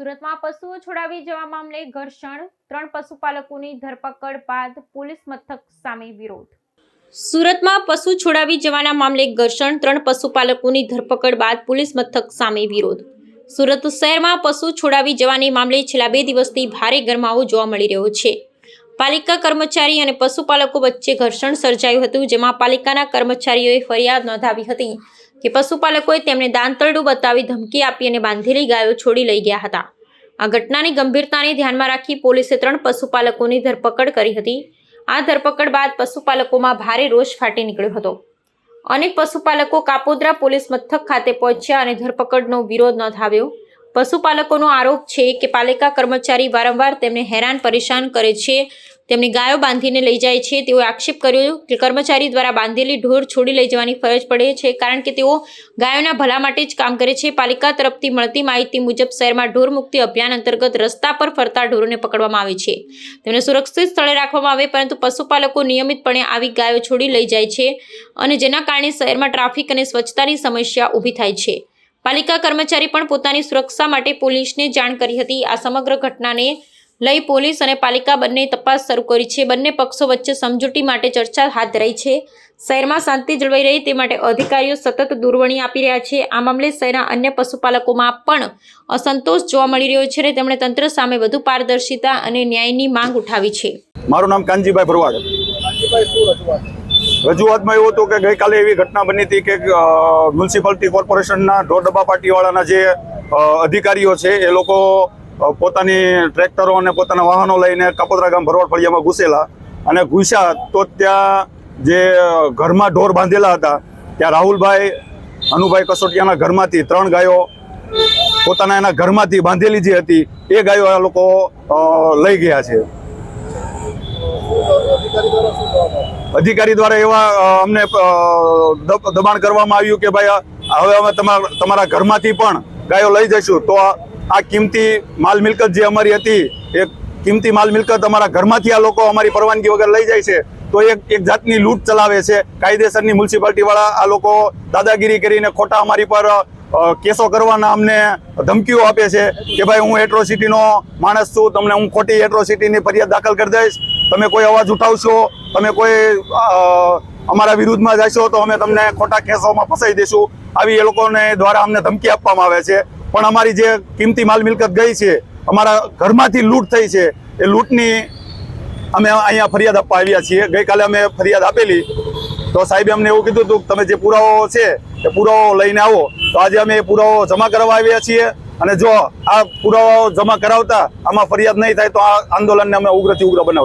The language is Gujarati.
સુરતમાં પશુઓ છોડાવી જવા મામલે ઘર્ષણ. ત્રણ પશુપાલકોની ધરપકડ બાદ પોલીસ મથક સામે વિરોધ. સુરતમાં પશુ છોડાવી જવાના મામલે ઘર્ષણ. ત્રણ પશુપાલકોની ધરપકડ બાદ પોલીસ મથક સામે વિરોધ. સુરત શહેરમાં પશુ છોડાવી જવાની મામલે છેલ્લા બે દિવસથી ભારે ગરમાવો જોવા મળી રહ્યો છે. પાલિકા કર્મચારી અને પશુપાલકો વચ્ચે ઘર્ષણ સર્જાયું હતું, જેમાં પાલિકાના કર્મચારીઓએ ફરિયાદ નોંધાવી હતી. કે પશુપાલકોએ તેમને દાંતરડું બતાવી ધમકી આપી અને બાંધેલી ગાયો છોડી લઈ ગયા હતા. આ ઘટનાની ગંભીરતાને ધ્યાનમાં રાખી પોલીસે ત્રણ પશુપાલકોની ધરપકડ કરી હતી. આ ધરપકડ બાદ પશુપાલકોમાં ભારે રોષ ફાટી નીકળ્યો હતો. અનેક પશુપાલકો કાપોદ્રા પોલીસ મથક ખાતે પહોંચ્યા અને ધરપકડનો વિરોધ નોંધાવ્યો. પશુપાલકોનો આરોપ છે કે પાલિકા કર્મચારી વારંવાર તેમને હેરાન પરેશાન કરે છે તેમની ગાયો બાંધીને લઈ જાય છે. તેઓએ આક્ષેપ કર્યો કે કર્મચારી દ્વારા બાંધેલી ઢોર છોડી લઈ જવાની ફરજ પડે છે કારણ કે તેઓ ગાયોના ભલા માટે જ કામ કરે છે. પાલિકા તરફથી મળતી માહિતી મુજબ શહેરમાં ઢોર મુક્તિ અભિયાન અંતર્ગત રસ્તા પર ફરતા ઢોરોને પકડવામાં આવે છે. તેમને સુરક્ષિત સ્થળે રાખવામાં આવે પરંતુ પશુપાલકો નિયમિતપણે આવી ગાયો છોડી લઈ જાય છે અને જેના કારણે શહેરમાં ટ્રાફિક અને સ્વચ્છતાની સમસ્યા ઊભી થાય છે. પાલિકા કર્મચારી પણ પોતાની સુરક્ષા માટે પોલીસને જાણ કરી હતી. આ સમગ્ર ઘટનાને લઈ પોલીસ અને પાલિકા બંને તપાસ શરૂ કરી છે. બંને પક્ષો વચ્ચે સમજૂતી માટે ચર્ચા હાથ ધરાઈ છે. શહેરમાં શાંતિ જળવાઈ રહી તે માટે અધિકારીઓ સતત દૂરવણી આપી રહ્યા છે. આ મામલે શહેરના અન્ય પશુપાલકોમાં પણ અસંતોષ જોવા મળી રહ્યો છે અને તેમણે તંત્ર સામે વધુ પારદર્શિતા અને ન્યાયની માંગ ઉઠાવી છે. મારું નામ કાનજીભાઈ ભરવાડ. રજૂઆતમાં એવું હતું કે ગઈકાલે એવી ઘટના બની હતી કે મ્યુનિસિપાલિટી કોર્પોરેશનના ઢોર ડબ્બા પાર્ટીવાળાના જે અધિકારીઓ છે, એ લોકો પોતાની ટ્રેક્ટરો અને પોતાના વાહનો લઈને કાપોદરા ગામ ભરવાડ ફળિયામાં ઘૂસેલા અને ઘૂસ્યા તો ત્યાં જે ઘરમાં ઢોર બાંધેલા હતા, ત્યાં રાહુલભાઈ અનુભાઈ કસોટિયાના ઘરમાંથી ત્રણ ગાયો, પોતાના એના ઘરમાંથી બાંધેલી જે હતી, એ ગાયો આ લોકો લઈ ગયા છે. અધિકારી દ્વારા એવા અમને દબાણ કરવામાં આવ્યું કે ભાઈ હવે અમે તમારા ઘરમાંથી પણ ગાયો લઈ જઈશું, તો આ કિંમતી માલ મિલકત જે અમારી હતી, એ કિંમતી માલ મિલકત અમારા ઘરમાંથી આ લોકો અમારી પરવાનગી વગર લઈ જાય છે. તો એક એક જાતની લૂંટ ચલાવે છે. કાયદેસરની મ્યુનિસિપાલિટીવાળા આ લોકો દાદાગીરી કરીને ખોટા અમારી પર કેસો કરવાના અમને ધમકીઓ આપે છે કે ભાઈ હું એટ્રોસિટીનો માણસ છું, તમને હું ખોટી એટ્રોસિટીની ફરિયાદ દાખલ કરી દઈશ. તમે કોઈ અવાજ ઉઠાવશો, તમે કોઈ અમારા વિરુદ્ધમાં જશો તો અમે તમને ખોટા કેસોમાં ફસાઈ દઈશું. આવી એ લોકોને દ્વારા અમને ધમકી આપવામાં આવે છે. પણ અમારી જે કિંમતી માલ મિલકત ગઈ છે, અમારા ઘરમાંથી લૂંટ થઈ છે. એ લૂંટની અમે અહીંયા ફરિયાદ આપવા આવ્યા છીએ. ગઈકાલે અમે ફરિયાદ આપેલી. તો સાહેબે અમને એવું કીધું હતું તમે જે પુરાવો છે, એ પુરાવો લઈને આવો. તો આજે અમે એ પુરાવો જમા કરવા આવ્યા છીએ. અને જો આ પુરાવો જમા કરાવતા આમાં ફરિયાદ નહીં થાય તો આ આંદોલનને અમે ઉગ્રથી ઉગ્ર બનાવશું.